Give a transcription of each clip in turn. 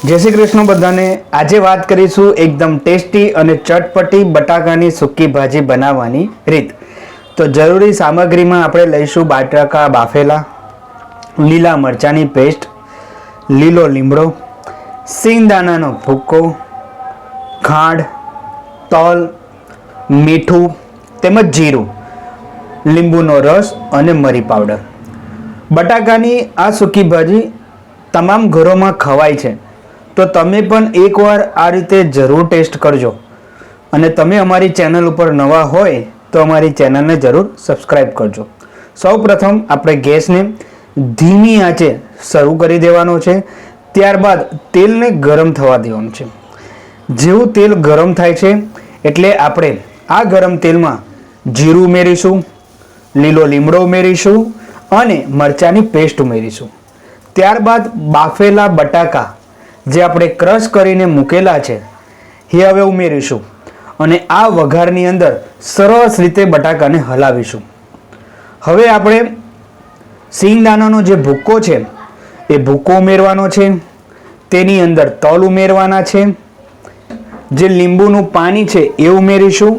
જય શ્રી કૃષ્ણ બધાને. આજે વાત કરીશું એકદમ ટેસ્ટી અને ચટપટી બટાકાની સૂકી ભાજી બનાવવાની રીત. તો જરૂરી સામગ્રીમાં આપણે લઈશું બટાકા બાફેલા, લીલા મરચાંની પેસ્ટ, લીલો લીમડો, સિંગદાણાનો ભૂક્કો ખાંડ, તલ, મીઠું, તેમજ જીરું, લીંબુનો રસ અને મરી પાવડર. બટાકાની આ સૂકી ભાજી તમામ ઘરોમાં ખવાય છે. તો તમે પણ એકવાર આ રીતે જરૂર ટેસ્ટ કરજો. અને તમે અમારી ચેનલ ઉપર નવા હોય તો અમારી ચેનલને જરૂર સબસ્ક્રાઈબ કરજો. સૌ પ્રથમ આપણે ગેસને ધીમી આંચે શરૂ કરી દેવાનો છે. ત્યારબાદ તેલને ગરમ થવા દેવાનું છે. જેવું તેલ ગરમ થાય છે એટલે આપણે આ ગરમ તેલમાં જીરું ઉમેરીશું, લીલો લીમડો ઉમેરીશું અને મરચાંની પેસ્ટ ઉમેરીશું. ત્યારબાદ બાફેલા બટાકા જે આપણે ક્રશ કરીને મૂકેલા છે, એ હવે ઉમેરીશું અને આ વઘારની અંદર સરસ રીતે બટાકાને હલાવીશું. હવે આપણે સિંગદાણાનો જે ભૂક્કો છે, એ ભૂક્કો ઉમેરવાનો છે, તેની અંદર તલ ઉમેરવાના છે, જે લીંબુનું પાણી છે એ ઉમેરીશું,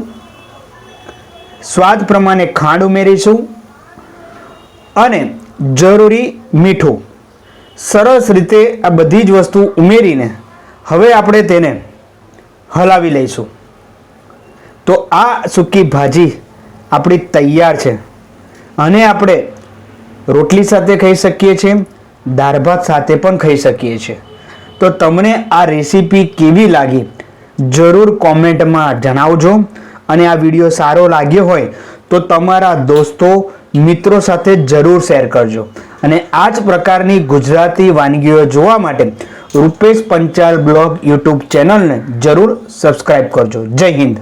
સ્વાદ પ્રમાણે ખાંડ ઉમેરીશું અને જરૂરી મીઠું સરસ રીતે આ બધી જ વસ્તુ ઉમેરીને હવે આપણે તેને હલાવી લઈશું. તો આ સૂકી ભાજી આપણી તૈયાર છે. અને આપણે રોટલી સાથે ખાઈ શકીએ છીએ, દાળ ભાત સાથે પણ ખાઈ શકીએ છીએ. તો તમને આ રેસીપી કેવી લાગી જરૂર કોમેન્ટમાં જણાવજો. અને આ વીડિયો સારો લાગ્યો હોય તો તમારા દોસ્તો, મિત્રો સાથે જરૂર શેર કરજો. અને આ જ પ્રકારની ગુજરાતી વાનગીઓ જોવા માટે રૂપેશ પંચાલ બ્લોગ યુટ્યુબ ચેનલને જરૂર સબસ્ક્રાઈબ કરજો. જય હિન્દ.